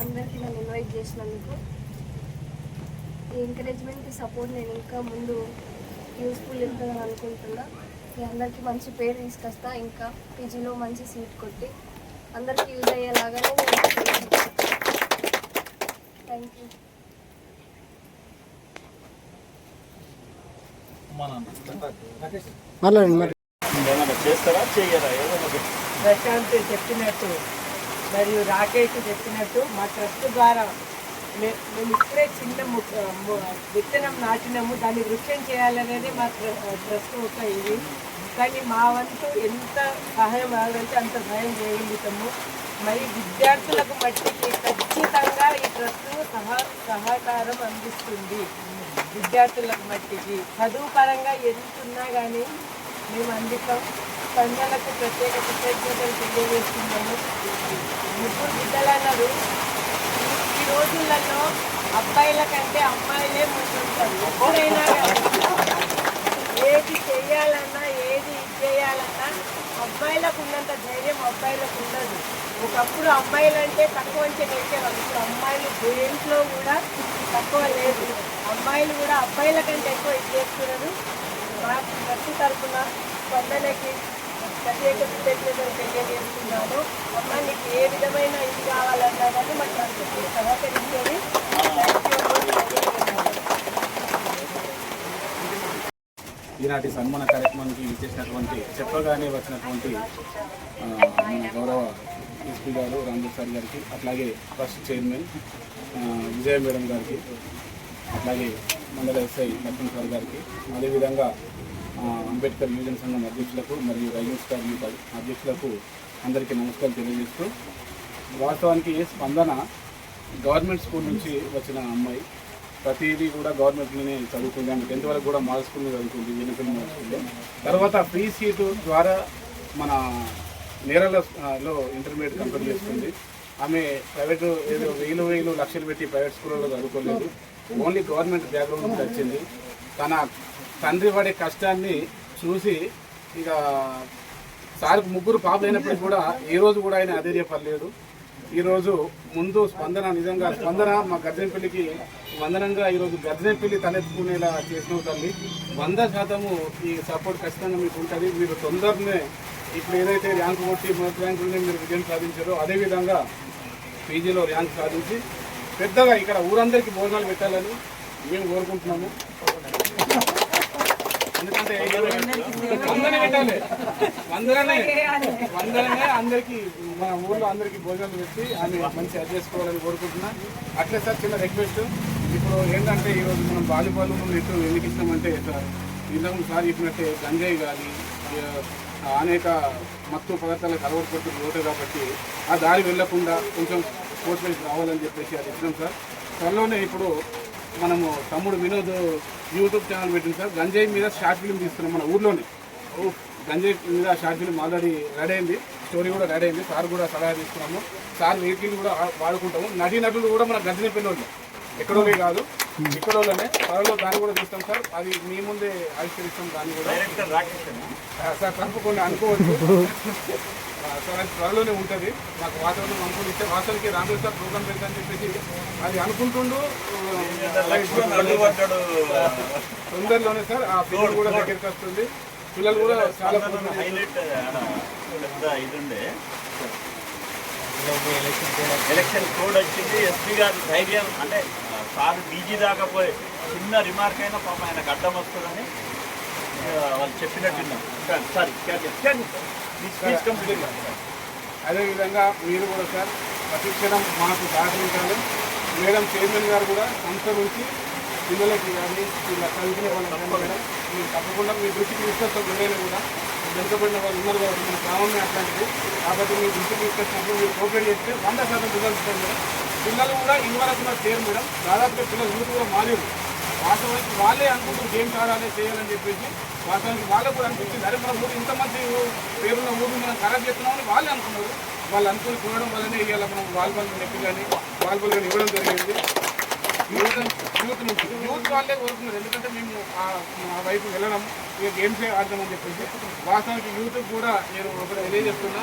అందరికీ నన్ను ఇన్వైట్ చేసినందుకు ఈ ఎంకరేజ్మెంట్ సపోర్ట్ నేను ఇంకా ముందు యూస్ఫుల్ ఉంటుందని అనుకుంటున్నా. మీ అందరికీ మంచి పేరు తీసుకొస్తా. ఇంకా పీజీలో మంచి సీట్ కొట్టి అందరికీ యూజ్ అయ్యేలాగానే థ్యాంక్ యూ మాట్లాడండి మరి చేస్తారా? ఒకటి. ప్రశాంత్ చెప్పినట్టు మరియు రాకేష్ చెప్పినట్టు మా ట్రస్ట్ ద్వారా మే- మేము ఇప్పుడే చిన్న విత్తనం నాటినాము. దాన్ని వృక్షం చేయాలనేది మా ట్ర- ట్రస్ట్ ఒక ఇది. కానీ మా వంతు ఎంత సహాయం కావాలంటే అంత సహాయం చేయగలుగుతాము మరి విద్యార్థులకు మట్టికి ఖచ్చితంగా ఈ ట్రస్ట్ సహా సహకారం అందిస్తుంది. విద్యార్థులకు మట్టికి. చదువు పరంగా ఎంత ఉన్నా కానీ మేము అందిస్తాం. స్పందనకు ప్రత్యేక కృతజ్ఞతలు తెలియజేస్తున్నాము. ముగ్గురు బిడ్డలు అన్నారు. ఈ- రోజులలో అబ్బాయిల కంటే అమ్మాయిలే ముందుంటారు. ఎప్పుడైనా ఏది చేయాలన్నా ఏది చేయాలన్నా అబ్బాయిలకు ఉన్నంత ధైర్యం అబ్బాయిలకు ఉండదు. ఒకప్పుడు అమ్మాయిలు అంటే తక్కువ అంచనా వేసేవాళ్ళు ఇప్పుడు అమ్మాయిలు దేంట్లో కూడా తక్కువ లేదు. అమ్మాయిలు కూడా అబ్బాయిల కంటే ఎక్కువ ఇది చేస్తున్నారు. మా ప్రతి తరఫున స్పందనకి ప్రత్యేక కృతజ్ఞతలు తెలియజేస్తున్నాను. అమ్మ నీకు ఏ విధమైన ఇది కావాలన్నా కానీ మాకు అందరికీ సహకరించేది. ఈనాటి సన్మాన కార్యక్రమానికి ఇచ్చేసినటువంటి చెప్పగానే వచ్చినటువంటి గౌరవ ఎస్పీ గారు రాంజీ సార్ గారికి అట్లాగే ఫస్ట్ చైర్మన్ విజయ మేడం గారికి అలాగే మండల ఎస్ఐ లక్ష్మణ్ సార్ గారికి అదేవిధంగా అంబేద్కర్ యువజన సంఘం అధ్యక్షులకు మరియు రైల్వే స్టార్ యూత్ అధ్యక్షులకు అందరికీ నమస్కారం తెలియజేస్తూ వాస్తవానికి ఏ స్పందన గవర్నమెంట్ స్కూల్ నుంచి వచ్చిన అమ్మాయి ప్రతిదీ కూడా గవర్నమెంట్లోనే చదువుకుంది ఆమె టెన్త్ వరకు కూడా మాల్ స్కూల్లో చదువుకుంది వెనుకల్ మాల్ స్కూల్లో. తర్వాత ఫ్రీ సీటు ద్వారా మన నేరలలో ఇంటర్మీడియట్ కంప్లీట్ చేసుకుంది. ఆమె ప్రైవేటు ఏదో వేలు వేలు లక్షలు పెట్టి ప్రైవేట్ స్కూల్లో చదువుకోలేదు. ఓన్లీ గవర్నమెంట్ బ్యాక్గ్రౌండ్ నుంచి వచ్చింది. తన తండ్రి పడే కష్టాన్ని చూసి ఇక సార్కు ముగ్గురు పాపలు కూడా ఏ రోజు కూడా ఆయన అధైర్యపడలేదు. ఈరోజు ముందు స్పందన నిజంగా స్పందన మా గర్జనపల్లికి వందనంగా ఈరోజు గర్జనపల్లి తలెత్తుకునేలా చేసిన తల్లి. వంద శాతము ఈ సపోర్ట్ ఖచ్చితంగా మీకు ఉంటుంది. మీరు తొందరనే ఇప్పుడు ఏదైతే ర్యాంకు కొట్టి మొదటి ర్యాంకులనే మీరు విజయం సాధించారో అదేవిధంగా పీజీలో ర్యాంక్ సాధించి పెద్దగా ఇక్కడ ఊరందరికీ భోజనాలు పెట్టాలని మేము కోరుకుంటున్నాము. ఎందుకంటే వందనే పెట్టాలి. వందలనే వందలనే అందరికీ మా ఊర్లో అందరికీ భోజనాలు పెట్టి అన్ని మంచి అది చేసుకోవాలని కోరుకుంటున్నా. అట్లే సార్ చిన్న రిక్వెస్ట్. ఇప్పుడు ఏంటంటే ఈరోజు మనం వాలీబాల్ నెట్ ఎందుకు ఇస్తామంటే సార్ ఇంతకు సార్ చెప్పినట్టే గంజాయి కానీ అనేక మత్తు పదార్థాలకు అలవాటు పడుతుంది కాబట్టి ఆ దారి వెళ్ళకుండా కొంచెం వైపు రావాలని చెప్పేసి అది ఇచ్చినాం సార్. త్వరలోనే ఇప్పుడు మనము తమ్ముడు వినోద్ యూట్యూబ్ ఛానల్ పెట్టింది సార్. గంజాయి మీద షార్ట్ ఫిల్మ్ తీస్తున్నాం మన ఊర్లోనే. గంజాయి మీద షార్ట్ ఫిల్మ్ ఆల్రెడీ రెడీ అయింది. స్టోరీ కూడా రెడీ అయింది. సార్ కూడా సలహా తీసుకున్నాము. సార్ వెహికల్ కూడా వాడుకుంటాము. నటీ నటులు కూడా మన గంజని పిల్లలు ఎక్కడోనే కాదు. ఇక్కడోళ్ళనే. త్వరలో దాన్ని కూడా తీస్తాం సార్. అది మీ ముందే ఆవిష్కరిస్తాం దాన్ని కూడా. సార్ తప్పకుండా అనుకోవచ్చు. ఆ, సార్ అది త్వరలోనే ఉంటుంది. నాకు వాతావరణం అనుకూలిస్తే రాములు సార్ ప్రోగ్రామ్ పెడతా అని చెప్పేసి అది అనుకుంటుండు. తొందరలోనే సార్ ఆ పిల్లలు కూడా దగ్గరికి వస్తుంది. పిల్లలు కూడా చాలా ఎలక్షన్ కోడ్ వచ్చింది. ఎస్పీ గారి ధైర్యం అంటే సార్ డీజీ దాకా పోయి చిన్న రిమార్క్ అయినా పాప ఆయనకు అడ్డం వస్తుందని వాళ్ళు చెప్పినట్టు విన్నాం. సారీ. కంప్లీట్ అదేవిధంగా మీరు కూడా సార్ ప్రతిక్షణం మాకు సహకరించాలి. మేడం చైర్మన్ గారు కూడా సంస్థ నుంచి పిల్లలకి కానీ ఇలా చదువుకునే వాళ్ళకి మేడం మీరు తప్పకుండా మీ దృష్టికి తీసుకొస్తాం ఎవరైనా కూడా వెనుకబడిన వాళ్ళు ఉన్నారు కాబట్టి మన గ్రామమే అట్లాంటిది. కాబట్టి మీ దృష్టికి తీసుకొచ్చినప్పుడు మీరు కోఆపరేట్ చేస్తే వంద శాతం రిజల్ట్స్ మేడం. పిల్లలు కూడా ఇదివరకు ఉన్న చేరు మేడం దాదాపుగా పిల్లలు యూత్ కూడా మారేరు. వాస్తవానికి వాళ్ళే అనుకుంటారు ఏం ఆడాలి చేయాలని చెప్పేసి. వాస్తవానికి వాళ్ళకు కూడా అనిపించింది అరే మన ఊరు ఇంతమంది పేరున్న ఊరు మనం ఖరాబ్ చేస్తున్నామని వాళ్ళే అనుకున్నారు. వాళ్ళు అనుకుని చూడడం వల్లనే ఇవాళ మనం వాలీబాల్ నెప్పి కానీ వాల్బాల్ కానీ ఇవ్వడం జరిగింది. యూత్ యూత్ నుంచి యూత్ వాళ్ళే కోరుకున్నారు ఎందుకంటే మేము మా వైపు వెళ్ళడం ఇక గేమ్స్ ఆడతామని చెప్పేసి. వాస్తవానికి యూత్ కూడా నేను ఒకటి తెలియజేస్తున్నా.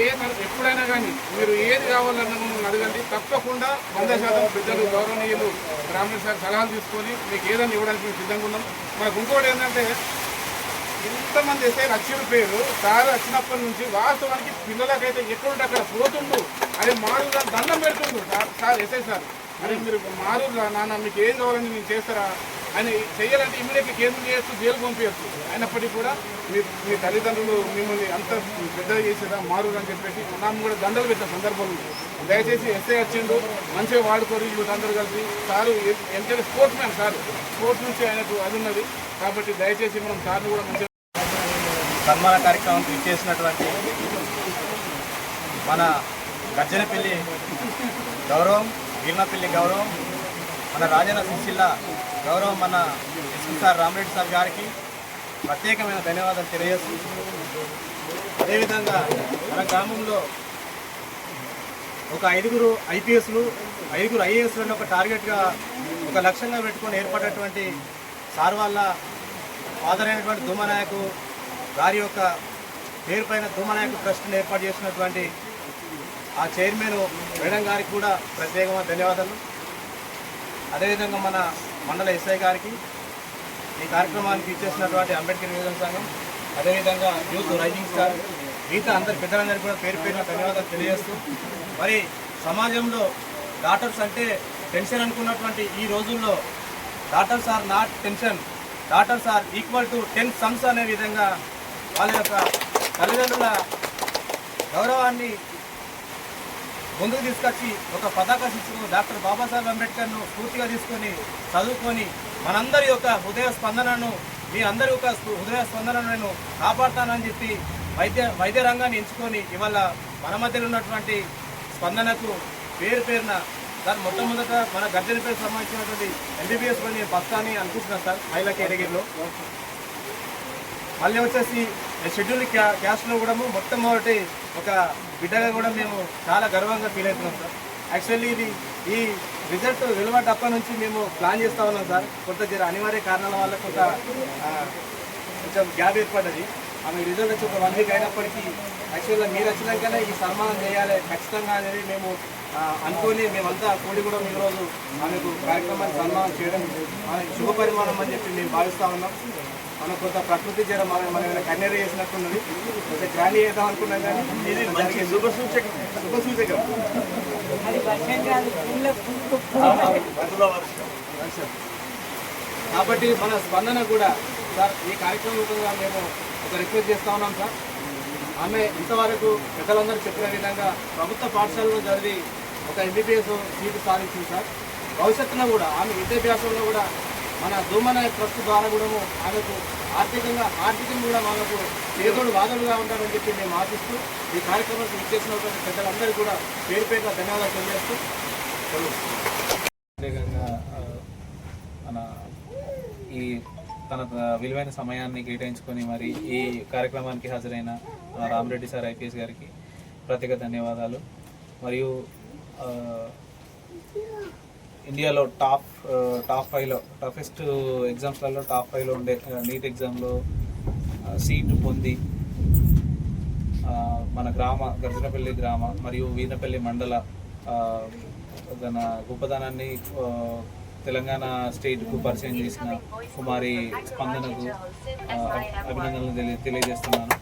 ఏ ఎప్పుడైనా కానీ మీరు ఏది కావాలన్నా మమ్మల్ని అడగండి. తప్పకుండా వంద శాతం పెద్దలు గౌరవనీయులు గ్రామీణ సార్ సలహాలు తీసుకొని మీకు ఏదైనా ఇవ్వడానికి మేము సిద్ధంగా ఉన్నాం. మనకు ఇంకోటి ఏంటంటే ఇంతమంది అయితే వచ్చిన పేరు సార్ వచ్చినప్పటి నుంచి వాస్తవానికి పిల్లలకైతే ఎక్కడుంటే అక్కడ పోతుండు అదే మారు దండం పెడుతుండు సార్ సార్ ఎస్ఐ సార్. అని మీరు మారు నాన్న మీకు ఏం కావాలని నేను చేస్తారా అని చేయాలంటే ఇమీడియట్లీ కేంద్రం చేయొచ్చు జైలు పంపించచ్చు అయినప్పటికీ కూడా మీ మీ తల్లిదండ్రులు మిమ్మల్ని అంత పెద్దగా చేసేదా మారు అని చెప్పేసి నాకు కూడా దండలు పెట్టిన సందర్భం దయచేసి ఎస్ఐ వచ్చిండు మంచిగా వాడుకోరు వీళ్ళందరూ కలిసి. సారు ఎంతైనా స్పోర్ట్స్ మ్యాన్ సార్. స్పోర్ట్స్ నుంచి ఆయనకు అది ఉన్నది. కాబట్టి దయచేసి మనం సార్ని కూడా మంచిగా సన్మాన కార్యక్రమం ఇచ్చేసినటువంటి మన గజ్జనపల్లి గౌరవం వీర్నపల్లి గౌరవం మన రాజన్న సిరిసిల్ల గౌరవం మన ఎస్పీ సార్ రామరెడ్డి సార్ గారికి ప్రత్యేకమైన ధన్యవాదాలు తెలియజేస్తూ అదేవిధంగా మన గ్రామంలో ఒక ఐదుగురు ఐపీఎస్లు ఐదుగురు ఐఏఎస్లను ఒక టార్గెట్గా ఒక లక్ష్యంగా పెట్టుకొని ఏర్పడినటువంటి సార్ వాళ్ళ ఫాదర్ అయినటువంటి ధూమనాయకు గారి యొక్క పేరు పైన ధూమనాయకు ట్రస్ట్ని ఏర్పాటు చేసినటువంటి ఆ చైర్మన్ మేడం గారికి కూడా ప్రత్యేకమైన ధన్యవాదాలు. అదేవిధంగా మన మండల ఎస్ఐ గారికి ఈ కార్యక్రమానికి ఇచ్చేసినటువంటి అంబేద్కర్ యువజన సంఘం అదేవిధంగా యూత్ రైజింగ్ స్టార్ మిగతా అందరి పెద్దలందరికీ కూడా పేరు పేరున ధన్యవాదాలు తెలియజేస్తూ మరి సమాజంలో డాక్టర్స్ అంటే టెన్షన్ అనుకున్నటువంటి ఈ రోజుల్లో doctors are not tension. Doctors are equal to ten sons అనే విధంగా వాళ్ళ యొక్క తల్లిదండ్రుల గౌరవాన్ని ముందుకు తీసుకొచ్చి ఒక పతాక శిక్షకుడు డాక్టర్ బాబాసాహెబ్ అంబేద్కర్ను స్ఫూర్తిగా తీసుకొని చదువుకొని మనందరి యొక్క హృదయ స్పందనను మీ అందరి యొక్క హృదయ స్పందనను నేను కాపాడుతానని చెప్పి వైద్య వైద్య రంగాన్ని ఎంచుకొని ఇవాళ మన మధ్యలో ఉన్నటువంటి స్పందనకు పేరు పేరున సార్ మొట్టమొదట మన గర్జనపై సంబంధించినటువంటి ఎంబీబీఎస్ పని పస్తాని అనుకుంటున్నాను సార్ మహిళా కేటగిరీలో. మళ్ళీ వచ్చేసి షెడ్యూల్ క్యా క్యాస్ట్లో కూడా మొట్టమొదటి ఒక బిడ్డగా కూడా మేము చాలా గర్వంగా ఫీల్ అవుతున్నాం సార్ యాక్చువల్లీ ఇది ఈ రిజల్ట్ వెలువడ్డప్పటి నుంచి మేము ప్లాన్ చేస్తూ ఉన్నాం సార్ కొంత జర అనివార్య కారణాల వల్ల కొంత కొంచెం గ్యాప్ ఏర్పడ్డది. ఆమె రిజల్ట్ వచ్చి ఒక వన్ వీక్ అయినప్పటికీ యాక్చువల్గా మీరు వచ్చినాకనే ఈ సన్మానం చేయాలి ఖచ్చితంగా అనేది మేము అనుకొని మేమంతా కూడి కూడా ఈరోజు ఆమెకు కార్యక్రమాన్ని సన్మానం చేయడం శుభ పరిమాణం అని చెప్పి మేము భావిస్తూ ఉన్నాం. మనం కొంత ప్రకృతి జర మనం మనం కన్నెర చేసినట్టున్నది కొంచెం గ్రాండ్ చేద్దాం అనుకున్నాం కానీ ఇది మంచి శుభ సూచకం శుభ సూచకం. కాబట్టి మన స్పందన కూడా సార్ ఈ కార్యక్రమం రూపంగా మేము ఒక రిక్వెస్ట్ చేస్తా ఉన్నాం సార్. ఆమె ఇంతవరకు పెద్దలందరూ చెప్పిన విధంగా ప్రభుత్వ పాఠశాలలో చదివి ఒక ఎంబీబీఎస్ సీటు సాధించింది సార్. భవిష్యత్తులో కూడా ఆమె విద్యాభ్యాసంలో కూడా మన దూమనాయ ట్రస్ట్ ద్వారా కూడా ఆమెకు ఆర్థికంగా ఆర్థికంగా కూడా మనకు చేదోడు వాదోడుగా ఉంటారని చెప్పి మేము ఆశిస్తూ ఈ కార్యక్రమానికి ఇచ్చేసినటువంటి పెద్దలందరికీ కూడా పేరు పేరున ధన్యవాదాలు తెలియజేస్తూ ప్రత్యేకంగా మన ఈ తన విలువైన సమయాన్ని కేటాయించుకొని మరి ఈ కార్యక్రమానికి హాజరైన రామరెడ్డి సార్ ఐపీఎస్ గారికి ప్రత్యేక ధన్యవాదాలు. మరియు ఇండియాలో టాప్ టాప్ ఫైవ్లో టఫెస్ట్ ఎగ్జామ్స్లలో టాప్ ఫైవ్లో ఉండే నీట్ ఎగ్జామ్లో సీటు పొంది మన గ్రామ గర్జనపల్లి గ్రామ మరియు వీనపల్లి మండల తన గొప్పదనాన్ని తెలంగాణ స్టేట్కు పరిచయం చేసిన కుమారి స్పందనకు అభినందనలు తెలియ తెలియజేస్తున్నాను.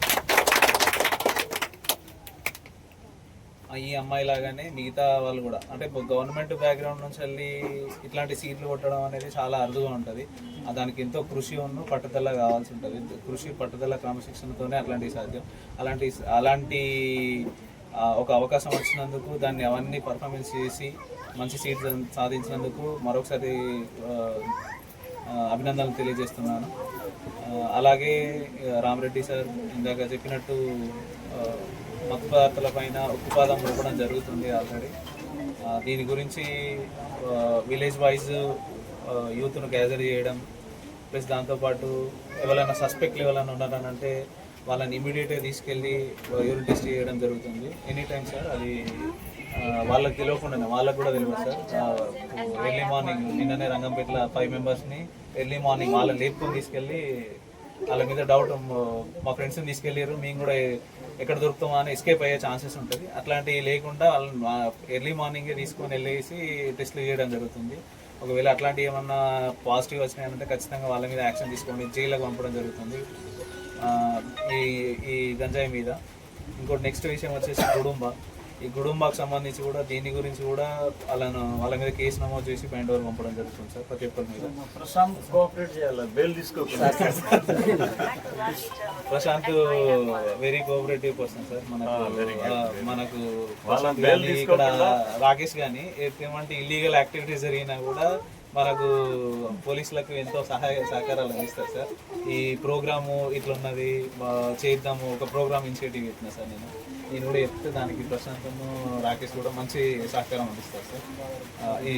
ఈ అమ్మాయి లాగానే మిగతా వాళ్ళు కూడా. అంటే గవర్నమెంట్ బ్యాక్గ్రౌండ్ నుంచి వెళ్ళి ఇట్లాంటి సీట్లు కొట్టడం అనేది చాలా అరుదుగా ఉంటుంది. దానికి ఎంతో కృషి ఉన్న పట్టుదల కావాల్సి ఉంటుంది. కృషి పట్టుదల క్రమశిక్షణతోనే అట్లాంటివి సాధ్యం. అలాంటి అలాంటి ఒక అవకాశం వచ్చినందుకు దాన్ని అవన్నీ పర్ఫార్మెన్స్ చేసి మంచి సీట్ సాధించినందుకు మరొకసారి అభినందనలు తెలియజేస్తున్నాను. అలాగే రామరెడ్డి సార్ ఇందాక చెప్పినట్టు ఆ, మత్తు పదార్థాల పైన ఉక్కుపాదం ఇవ్వడం జరుగుతుంది ఆల్రెడీ. దీని గురించి విలేజ్ వైజ్ యూత్ను గ్యాదర్ చేయడం ప్లస్ దాంతోపాటు ఎవరైనా సస్పెక్ట్లు ఎవరైనా ఉన్నారనంటే వాళ్ళని ఇమీడియట్గా తీసుకెళ్ళి యూరిన్ టెస్ట్ చేయడం జరుగుతుంది. ఎనీ టైం సార్ అది వాళ్ళకి తెలియకుండా వాళ్ళకి కూడా తెలియదు సార్. ఎర్లీ మార్నింగ్ నిన్ననే రంగంపేటలో ఫైవ్ మెంబర్స్ని ఎర్లీ మార్నింగ్ వాళ్ళని లేపుకొని తీసుకెళ్ళి వాళ్ళ మీద డౌట్ మా ఫ్రెండ్స్ని తీసుకెళ్ళారు మేము కూడా ఎక్కడ దొరుకుతామా అని ఎస్కేప్ అయ్యే ఛాన్సెస్ ఉంటుంది. అట్లాంటివి లేకుండా వాళ్ళని ఎర్లీ మార్నింగే తీసుకొని వెళ్ళేసి టెస్ట్లు చేయడం జరుగుతుంది. ఒకవేళ అట్లాంటివి ఏమన్నా పాజిటివ్ వచ్చినాయంటే ఖచ్చితంగా వాళ్ళ మీద యాక్షన్ తీసుకొని జైలుకి పంపడం జరుగుతుంది. ఈ ఈ గంజాయి మీద. ఇంకోటి నెక్స్ట్ విషయం వచ్చేసి కుడుంబ ఈ గుడుంబాకు సంబంధించి కూడా దీని గురించి కూడా వాళ్ళను వాళ్ళ మీద కేసు నమోదు చేసి బయట వరకు పంపడం జరుగుతుంది సార్ ప్రతి ఒక్కరి మీద. ప్రశాంత్ కోఆపరేట్ చేయాలి? బెయిల్ తీసుకోకుండా. Prashant very cooperative person sir. మనకు మనకు ఇక్కడ రాకేష్ కానీ ఏమంటే ఇల్లీగల్ యాక్టివిటీస్ జరిగినా కూడా మనకు పోలీసులకు ఎంతో సహాయ సహకారాలు అందిస్తారు సార్. ఈ ప్రోగ్రాము ఇట్లా ఉన్నది చేద్దాము ఒక ప్రోగ్రామ్ ఇనిషియేటివ్ పెట్టిన సార్ నేను. నేను కూడా చెప్తే దానికి ప్రశాంతము రాకేష్ కూడా మంచి సహకారం అందిస్తారు సార్. ఈ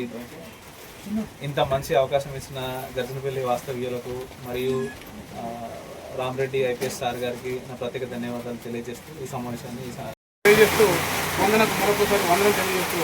ఇంత మంచి అవకాశం ఇచ్చిన గర్జనపల్లి వాస్తవ్యులకు మరియు ఆ, రామరెడ్డి ఐపీఎస్ సార్ గారికి నా ప్రత్యేక ధన్యవాదాలు తెలియజేస్తూ ఈ సమావేశాన్ని ఈ తెలియజేస్తూ వందనకు మరొకసారి వందనం తెలియజేస్తూ